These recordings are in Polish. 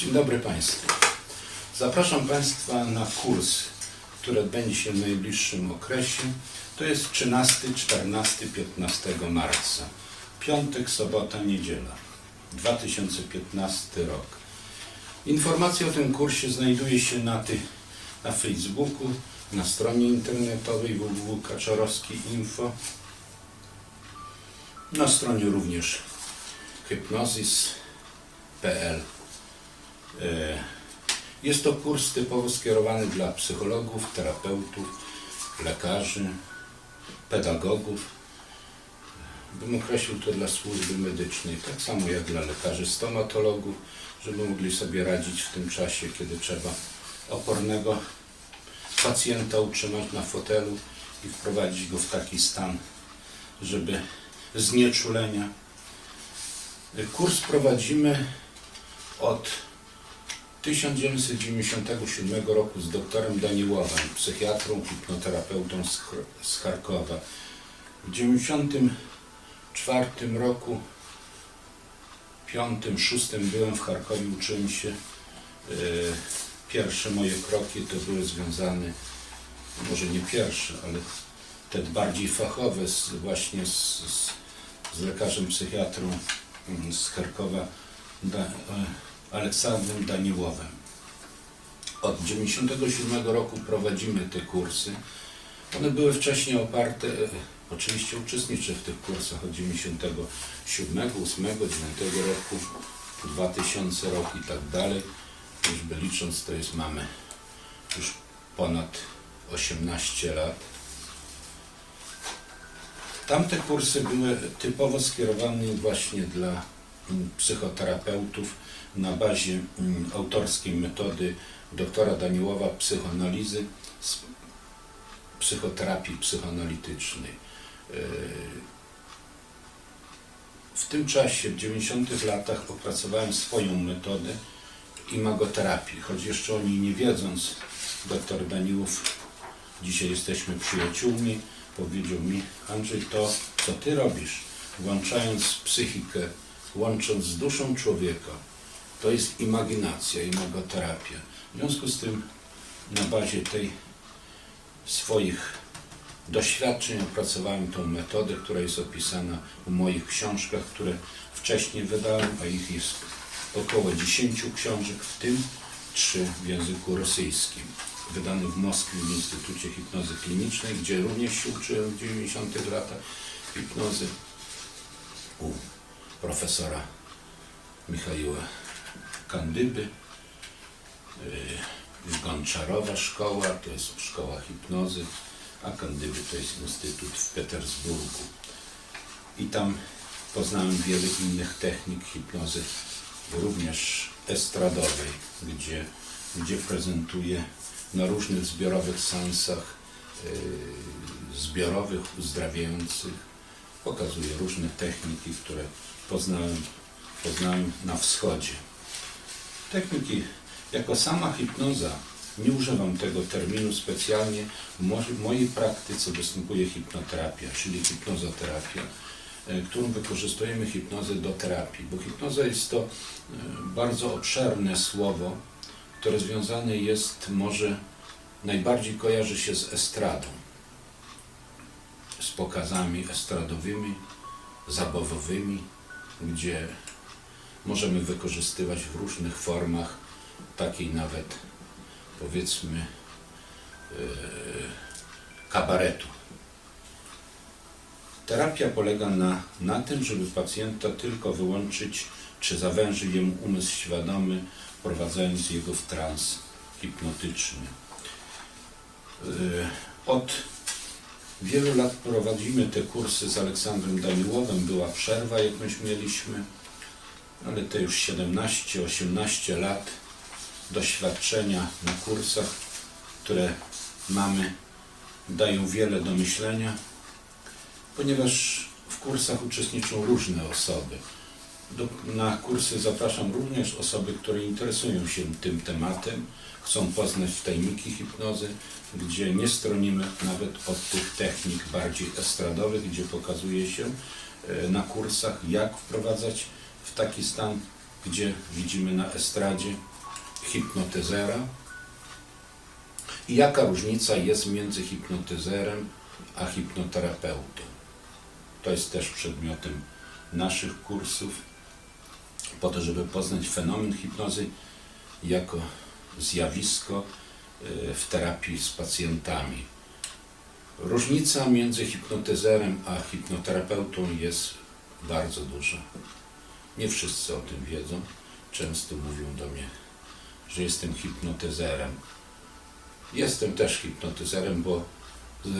Dzień dobry Państwu. Zapraszam Państwa na kurs, który odbędzie się w najbliższym okresie. To jest 13, 14, 15 marca. Piątek, sobota, niedziela. 2015 rok. Informacje o tym kursie znajduje się na, ty, na Facebooku, na stronie internetowej www.kaczorowski.info, na stronie również hypnozis.pl. E, Jest to kurs typowo skierowany dla psychologów, terapeutów, lekarzy, pedagogów. Bym określił to dla służby medycznej, tak samo jak dla lekarzy stomatologów, żeby mogli sobie radzić w tym czasie, kiedy trzeba opornego pacjenta utrzymać na fotelu i wprowadzić go w taki stan, żeby znieczulenia. Kurs prowadzimy od 1997 roku z doktorem Daniłowem, psychiatrą, hipnoterapeutą z, Charkowa. W 1994 roku, 5, 6 byłem w Charkowie, uczyłem się. E, Pierwsze moje kroki to były związane, może nie pierwsze, ale te bardziej fachowe z, właśnie z, z, z lekarzem psychiatrą mm, z Charkowa, da, e, Aleksandrem Daniłowem. Od 1997 roku prowadzimy te kursy. One były wcześniej oparte, e, oczywiście uczestniczę w tych kursach od 97, 8, 9 roku, 2000 rok i tak dalej. Już by licząc, to jest mamy już ponad 18 lat. Tamte kursy były typowo skierowane właśnie dla psychoterapeutów na bazie mm, autorskiej metody doktora Daniłowa psychoanalizy psychoterapii psychoanalitycznej. Yy, W tym czasie, w 90 latach, opracowałem swoją metodę imagoterapii, choć jeszcze o niej nie wiedząc, doktor Daniłów, dzisiaj jesteśmy przyjaciółmi, powiedział mi, Andrzej, to co ty robisz, włączając psychikę, łącząc z duszą człowieka, to jest imaginacja, imagoterapia. W związku z tym na bazie tej swoich doświadczeń opracowałem tą metodę, która jest opisana w moich książkach, które wcześniej wydałem, a ich jest około 10 książek, w tym trzy w języku rosyjskim. Wydany w Moskwie w Instytucie Hipnozy Klinicznej, gdzie również się uczyłem w 90 latach hipnozy u profesora Michaiła Kandyby. Yy, Gonczarowa szkoła, to jest szkoła hipnozy, a Kandyby to jest instytut w Petersburgu. I tam poznałem wiele innych technik hipnozy, również estradowej, gdzie, gdzie prezentuję na różnych zbiorowych seansach yy, zbiorowych, uzdrawiających. Pokazuję różne techniki, które poznałem, poznałem na wschodzie. Techniki, jako sama hipnoza, nie używam tego terminu specjalnie. W mo- w mojej praktyce występuje hipnoterapia, czyli hipnozoterapia, e, którą wykorzystujemy hipnozę do terapii, bo hipnoza jest to e, bardzo obszerne słowo, które związane jest może najbardziej kojarzy się z estradą, z pokazami estradowymi, zabawowymi, gdzie możemy wykorzystywać w różnych formach, takiej nawet powiedzmy e, kabaretu. Terapia polega na, na tym, żeby pacjenta tylko wyłączyć, czy zawężyć jemu umysł świadomy, wprowadzając jego w trans hipnotyczny. E, Od wielu lat prowadzimy te kursy z Aleksandrem Daniłowem. Była przerwa, jak myśmy mieliśmy, ale to już 17-18 lat doświadczenia na kursach, które mamy, dają wiele do myślenia, ponieważ w kursach uczestniczą różne osoby. Do, na kursy zapraszam również osoby, które interesują się tym tematem, chcą poznać tajniki hipnozy, gdzie nie stronimy nawet od tych technik bardziej estradowych, gdzie pokazuje się e, na kursach, jak wprowadzać w taki stan gdzie widzimy na estradzie hipnotyzera. I jaka różnica jest między hipnotyzerem a hipnoterapeutą? To jest też przedmiotem naszych kursów, po to, żeby poznać fenomen hipnozy jako zjawisko y, w terapii z pacjentami. Różnica między hipnotyzerem a hipnoterapeutą jest bardzo duża. Nie wszyscy o tym wiedzą. Często mówią do mnie, że jestem hipnotyzerem. Jestem też hipnotyzerem, bo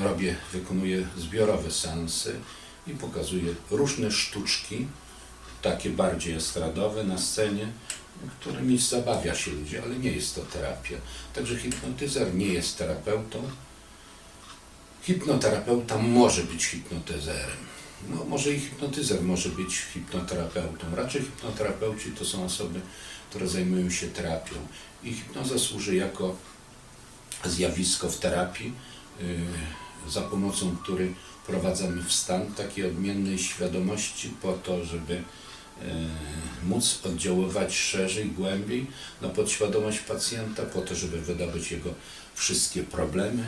robię, wykonuję zbiorowe seansy i pokazuję różne sztuczki, takie bardziej estradowe na scenie, którymi zabawia się ludzi, ale nie jest to terapia. Także hipnotyzer nie jest terapeutą. Hipnoterapeuta może być hipnotyzerem. No, może i hipnotyzer może być hipnoterapeutą. Raczej hipnoterapeuci to są osoby, które zajmują się terapią. I hipnoza służy jako zjawisko w terapii, yy, za pomocą której wprowadzamy w stan takiej odmiennej świadomości po to, żeby yy, móc oddziaływać szerzej, głębiej na podświadomość pacjenta, po to, żeby wydobyć jego wszystkie problemy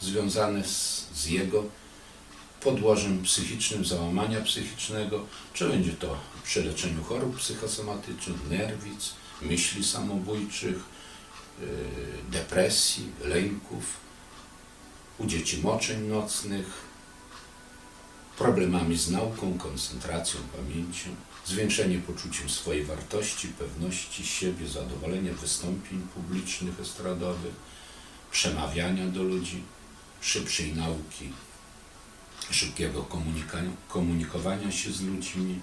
związane z, z jego podłożem psychicznym, załamania psychicznego, czy będzie to przy leczeniu chorób psychosomatycznych, nerwic, myśli samobójczych, yy, depresji, lęków, u dzieci moczeń nocnych, problemami z nauką, koncentracją, pamięcią, zwiększenie poczuciem swojej wartości, pewności siebie, zadowolenia wystąpień publicznych, estradowych, przemawiania do ludzi, szybszej nauki, szybkiego komunikowania się z ludźmi,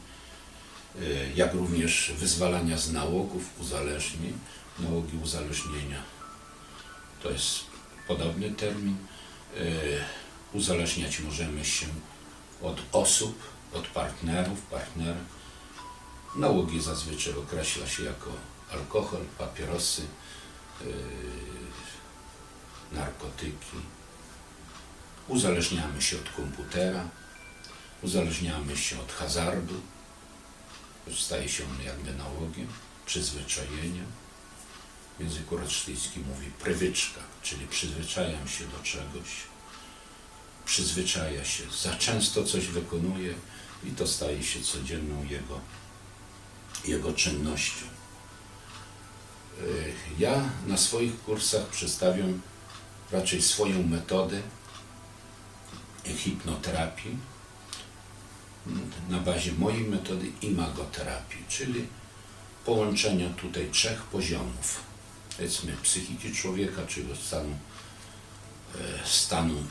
y, jak również wyzwalania z nałogów, uzależnień, nałogi uzależnienia. To jest podobny termin. Y, Uzależniać możemy się od osób, od partnerów, partnerek. Nałogi zazwyczaj określa się jako alkohol, papierosy, yy, narkotyki. Uzależniamy się od komputera, uzależniamy się od hazardu, staje się on jakby nałogiem, przyzwyczajeniem. W języku mówi prywyczka, czyli przyzwyczajam się do czegoś, przyzwyczaja się, za często coś wykonuje i to staje się codzienną jego, jego czynnością. Y, Ja na swoich kursach przedstawiam raczej swoją metodę hipnoterapii na bazie mojej metody imagoterapii, czyli połączenia tutaj trzech poziomów, powiedzmy psychiki człowieka, czyli stanu, e, stanu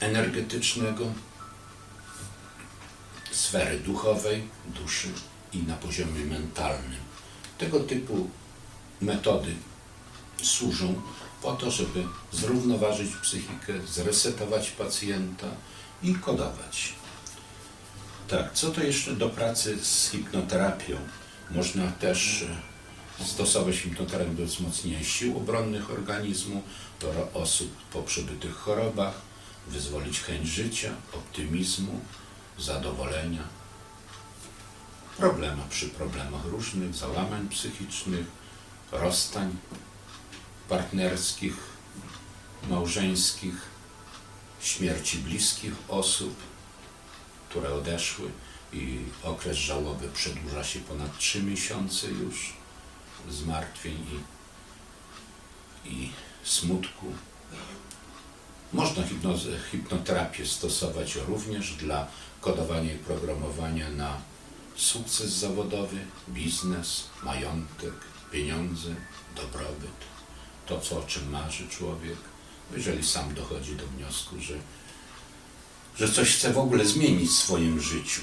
energetycznego, sfery duchowej, duszy i na poziomie mentalnym. Tego typu metody służą po to, żeby zrównoważyć psychikę, zresetować pacjenta i kodować. Tak, co to jeszcze do pracy z hipnoterapią? Można też e, stosować hipnoterapię do wzmocnienia sił obronnych organizmu, do osób po przebytych chorobach, wyzwolić chęć życia, optymizmu, zadowolenia. Problema przy problemach różnych, załamań psychicznych, rozstań partnerskich, małżeńskich, śmierci bliskich osób, które odeszły i okres żałoby przedłuża się ponad trzy miesiące już zmartwień i, i smutku. Można hipnozę, hipnoterapię stosować również dla kodowania i programowania na sukces zawodowy, biznes, majątek, pieniądze, dobrobyt. To, co, o czym marzy człowiek, jeżeli sam dochodzi do wniosku, że, że coś chce w ogóle zmienić w swoim życiu.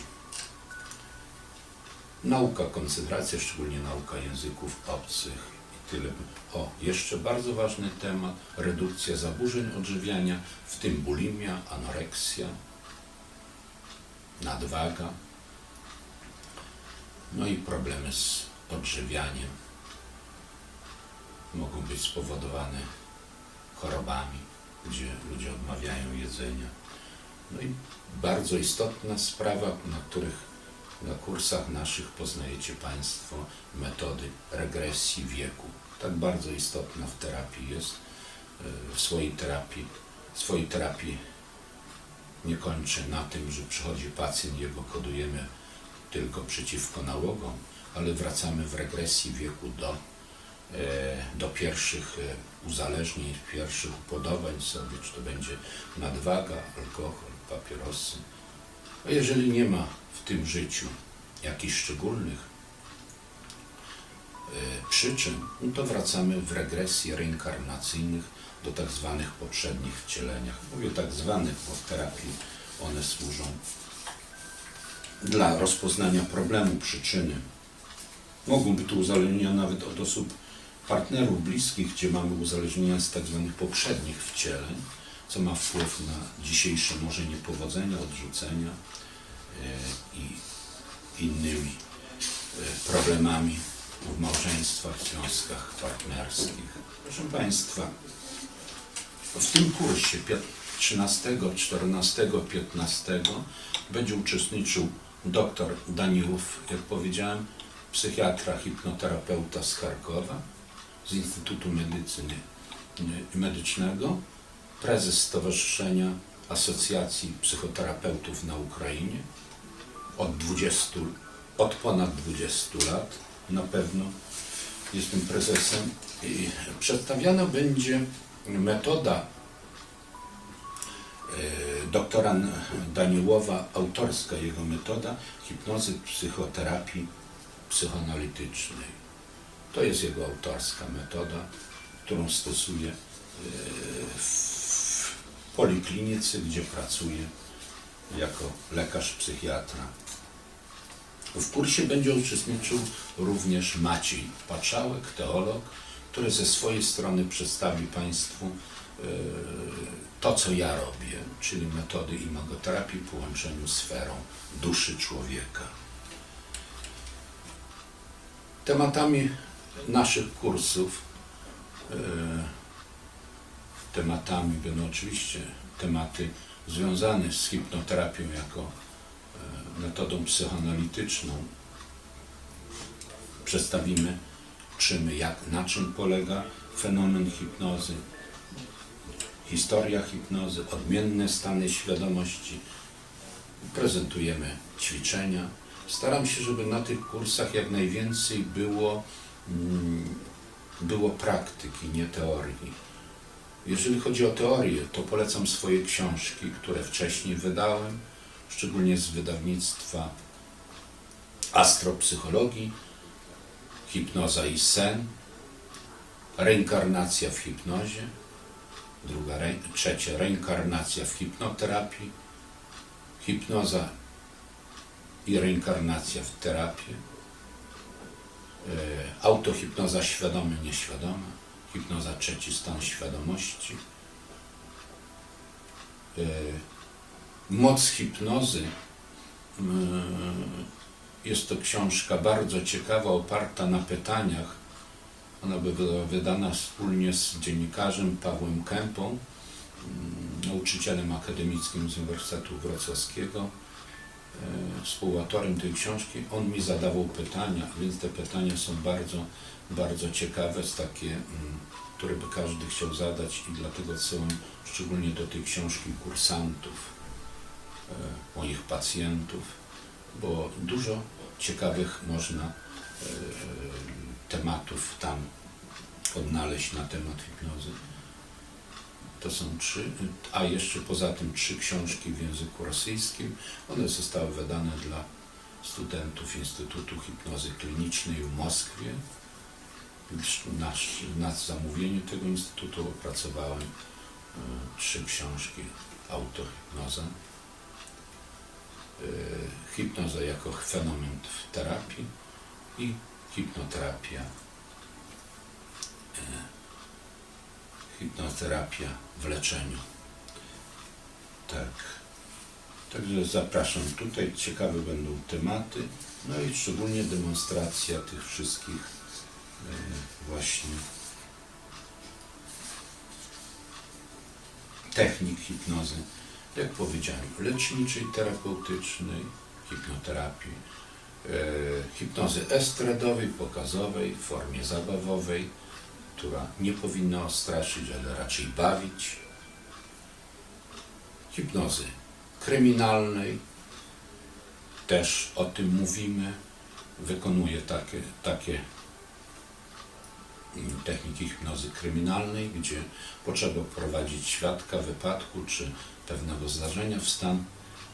Nauka, koncentracja, szczególnie nauka języków obcych i tyle. O, jeszcze bardzo ważny temat, redukcja zaburzeń odżywiania, w tym bulimia, anoreksja, nadwaga, no i problemy z odżywianiem. Mogą być spowodowane chorobami, gdzie ludzie odmawiają jedzenia. No i bardzo istotna sprawa, na których Na kursach naszych poznajecie Państwo metody regresji wieku. Tak bardzo istotna w terapii jest. E, W swojej terapii, swojej terapii nie kończę na tym, że przychodzi pacjent, jego kodujemy tylko przeciwko nałogom, ale wracamy w regresji wieku do, do pierwszych e, uzależnień, pierwszych upodobań sobie, czy to będzie nadwaga, alkohol, papierosy. A jeżeli nie ma w tym życiu jakichś szczególnych e, przyczyn, no to wracamy w regresji reinkarnacyjnych do tak zwanych poprzednich wcieleniach. Mówię tak zwanych, bo w terapii one służą dla rozpoznania problemu, przyczyny. Mogą być to uzależnienia nawet od osób partnerów bliskich, gdzie mamy uzależnienia z tak zwanych poprzednich wcieleń, co ma wpływ na dzisiejsze może niepowodzenia, odrzucenia e, i innymi e, problemami w małżeństwach, związkach partnerskich. Proszę Państwa, w tym kursie pie- 13, 14, 15 będzie uczestniczył dr Daniłów, jak powiedziałem, psychiatra, hipnoterapeuta z Charkowa, z Instytutu Medycyny y, Medycznego, prezes Stowarzyszenia Asocjacji Psychoterapeutów na Ukrainie od 20, od ponad 20 lat na pewno jestem prezesem i przedstawiana będzie metoda e, doktora Daniłowa, autorska jego metoda hipnozy psychoterapii psychoanalitycznej. To jest jego autorska metoda, którą stosuje e, w poliklinice, gdzie pracuje jako lekarz psychiatra. W kursie będzie uczestniczył również Maciej Paczałek, teolog, który ze swojej strony przedstawi Państwu e, to, co ja robię, czyli metody imagoterapii w połączeniu z sferą duszy człowieka. Tematami naszych kursów, e, tematami będą oczywiście tematy związane z hipnoterapią jako e, metodą psychoanalityczną. Przedstawimy, czym, jak, na czym polega fenomen hipnozy, historia hipnozy, odmienne stany świadomości. Prezentujemy ćwiczenia. Staram się, żeby na tych kursach jak najwięcej było, było praktyki, nie teorii. Jeżeli chodzi o teorię, to polecam swoje książki, które wcześniej wydałem, szczególnie z wydawnictwa Astropsychologii, Hipnoza i sen, Reinkarnacja w hipnozie, druga, re, trzecia Reinkarnacja w hipnoterapii, Hipnoza i reinkarnacja w terapię, e, autohipnoza świadoma, nieświadoma, hipnoza trzeci stan świadomości, e, moc hipnozy. mm, Jest to książka bardzo ciekawa, oparta na pytaniach. Ona była wydana wspólnie z dziennikarzem Pawłem Kępą, mm, nauczycielem akademickim z Uniwersytetu Wrocławskiego, e, współautorem tej książki. On mi zadawał pytania, więc te pytania są bardzo, bardzo ciekawe, takie, mm, które by każdy chciał zadać i dlatego odsyłam szczególnie do tej książki kursantów, e, moich pacjentów, bo dużo ciekawych można e, tematów tam odnaleźć na temat hipnozy. To są trzy, a jeszcze poza tym trzy książki w języku rosyjskim. One zostały wydane dla studentów Instytutu Hipnozy Klinicznej w Moskwie. Na, zamówienie tego instytutu opracowałem e, trzy książki autohipnoza. E, hipnoza jako fenomen w terapii i hipnoterapia. E, Hipnoterapia w leczeniu. Tak. Także zapraszam tutaj. Ciekawe będą tematy. No i szczególnie demonstracja tych wszystkich e, właśnie technik hipnozy, jak powiedziałem, leczniczej, terapeutycznej, hipnoterapii, hipnozy estradowej, pokazowej, w formie zabawowej, która nie powinna ostraszyć, ale raczej bawić. Hipnozy kryminalnej, też o tym mówimy. Wykonuję takie, takie mm, techniki hipnozy kryminalnej, gdzie potrzeba wprowadzić świadka wypadku czy pewnego zdarzenia w stan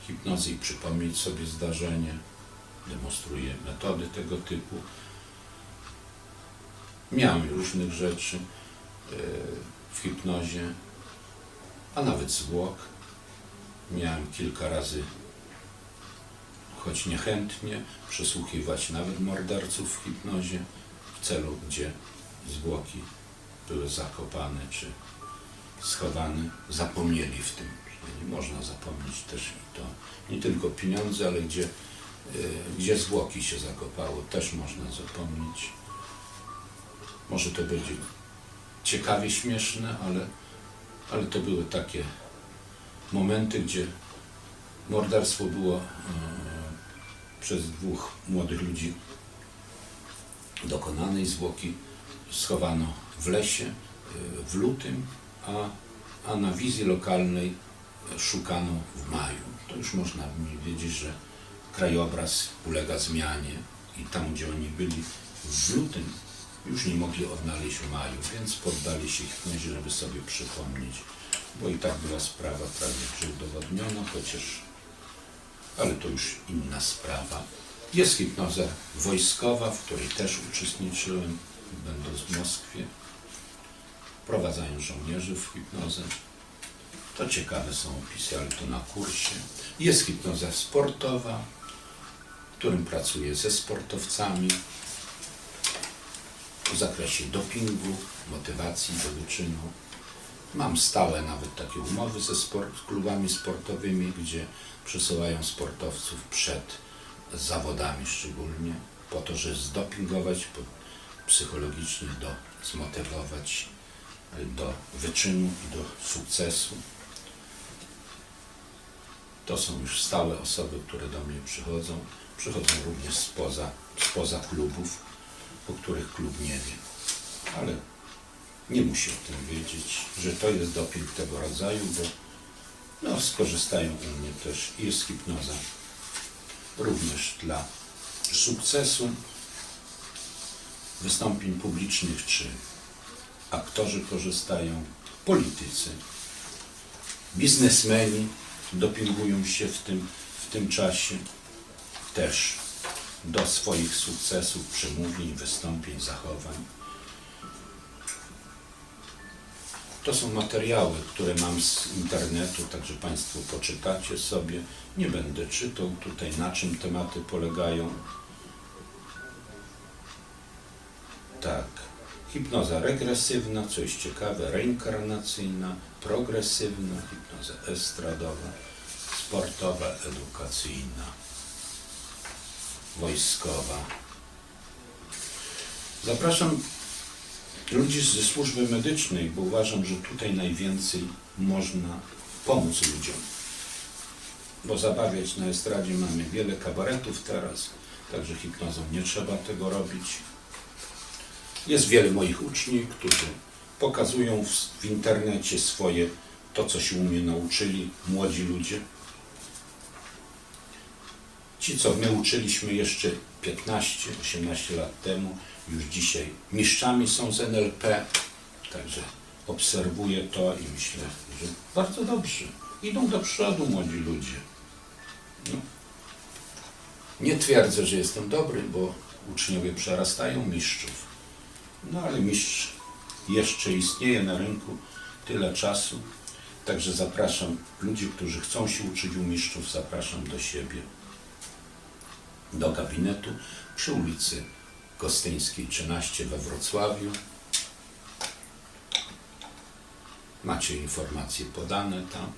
hipnozy i przypomnieć sobie zdarzenie. Demonstruję metody tego typu. Miałem różnych rzeczy e, w hipnozie, a nawet zwłok. Miałem kilka razy, choć niechętnie, przesłuchiwać nawet morderców w hipnozie w celu, gdzie zwłoki były zakopane czy schowane, zapomnieli w tym. Nie można zapomnieć też i to nie tylko pieniądze, ale gdzie, y, gdzie zwłoki się zakopało, też można zapomnieć. Może to będzie ciekawie śmieszne, ale, ale to były takie momenty, gdzie morderstwo było e, przez dwóch młodych ludzi dokonane i zwłoki schowano w lesie e, w lutym, a, a na wizji lokalnej szukano w maju. To już można wiedzieć, że krajobraz ulega zmianie i tam, gdzie oni byli w lutym, już nie mogli odnaleźć w maju, więc poddali się hipnozie, żeby sobie przypomnieć, bo i tak była sprawa prawie udowodniona, chociaż, ale to już inna sprawa. Jest hipnoza wojskowa, w której też uczestniczyłem, będąc w Moskwie. Prowadzają żołnierzy w hipnozę. To ciekawe są opisy, ale to na kursie. Jest hipnoza sportowa, w którym pracuję ze sportowcami w zakresie dopingu, motywacji do wyczynu. Mam stałe nawet takie umowy ze sport, klubami sportowymi, gdzie przesyłają sportowców przed zawodami szczególnie, po to, żeby zdopingować, psychologicznie do, zmotywować y, do wyczynu i do sukcesu. To są już stałe osoby, które do mnie przychodzą. Przychodzą również spoza, spoza klubów, o których klub nie wie. Ale nie musi o tym wiedzieć, że to jest doping tego rodzaju, bo no, skorzystają u mnie też. Jest hipnoza również dla sukcesu wystąpień publicznych, czy aktorzy korzystają, politycy, biznesmeni dopingują się w tym, w tym czasie też do swoich sukcesów, przemówień, wystąpień, zachowań. To są materiały, które mam z internetu, także Państwo poczytacie sobie. Nie będę czytał tutaj, na czym tematy polegają. Tak. Hipnoza regresywna, co jest ciekawe, reinkarnacyjna, progresywna, hipnoza estradowa, sportowa, edukacyjna, wojskowa. Zapraszam ludzi ze służby medycznej, bo uważam, że tutaj najwięcej można pomóc ludziom. Bo zabawiać na estradzie mamy wiele kabaretów teraz, także hipnozą nie trzeba tego robić. Jest wiele moich uczniów, którzy pokazują w, w internecie swoje, to co się u mnie nauczyli, młodzi ludzie. Ci, co my uczyliśmy jeszcze 15-18 lat temu, już dzisiaj mistrzami są z NLP, także obserwuję to i myślę, że bardzo dobrze. Idą do przodu młodzi ludzie. No. Nie twierdzę, że jestem dobry, bo uczniowie przerastają mistrzów. No ale mistrz jeszcze istnieje na rynku tyle czasu. Także zapraszam ludzi, którzy chcą się uczyć u mistrzów, zapraszam do siebie, do gabinetu przy ulicy Kostyńskiej 13 we Wrocławiu. Macie informacje podane tam.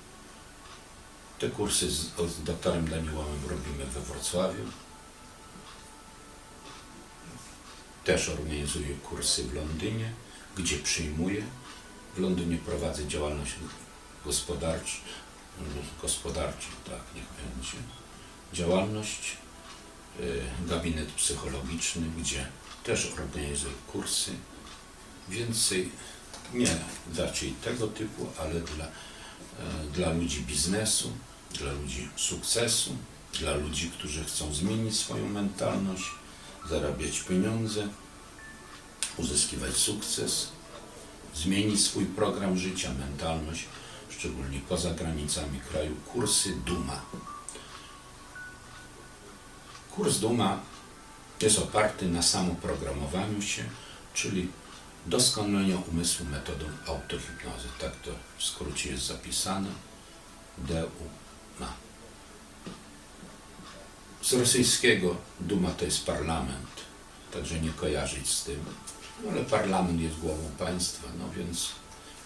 Te kursy z, z doktorem Daniłowem robimy we Wrocławiu. Też organizuję kursy w Londynie, gdzie przyjmuję. W Londynie prowadzę działalność gospodarczą, gospodarczą, tak, niech będzie. Działalność gabinet psychologiczny, gdzie też organizuję kursy. Więcej nie raczej tego typu, ale dla, e, dla ludzi biznesu, dla ludzi sukcesu, dla ludzi, którzy chcą zmienić swoją mentalność, zarabiać pieniądze, uzyskiwać sukces, zmienić swój program życia, mentalność, szczególnie poza granicami kraju. Kursy Duma. Kurs Duma jest oparty na samoprogramowaniu się, czyli doskonaleniu umysłu metodą autohipnozy. Tak to w skrócie jest zapisane. DUMA. Z rosyjskiego Duma to jest parlament, także nie kojarzyć z tym. No, ale parlament jest głową państwa, no więc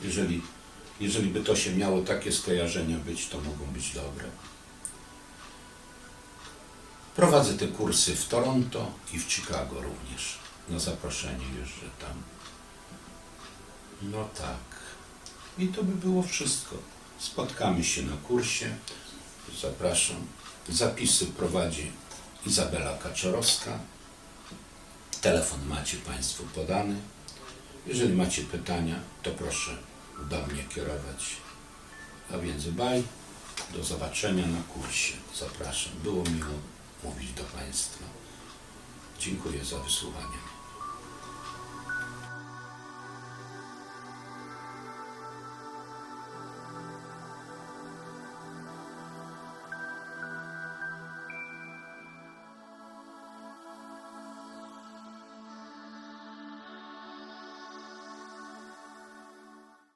jeżeli, jeżeli by to się miało takie skojarzenia być, to mogą być dobre. Prowadzę te kursy w Toronto i w Chicago również. Na zaproszenie jeżdżę tam. No tak. I to by było wszystko. Spotkamy się na kursie. Zapraszam. Zapisy prowadzi Izabela Kaczorowska. Telefon macie Państwo podany. Jeżeli macie pytania, to proszę do mnie kierować. A więc baj. Do zobaczenia na kursie. Zapraszam. Było miło mówić do Państwa. Dziękuję za wysłuchanie.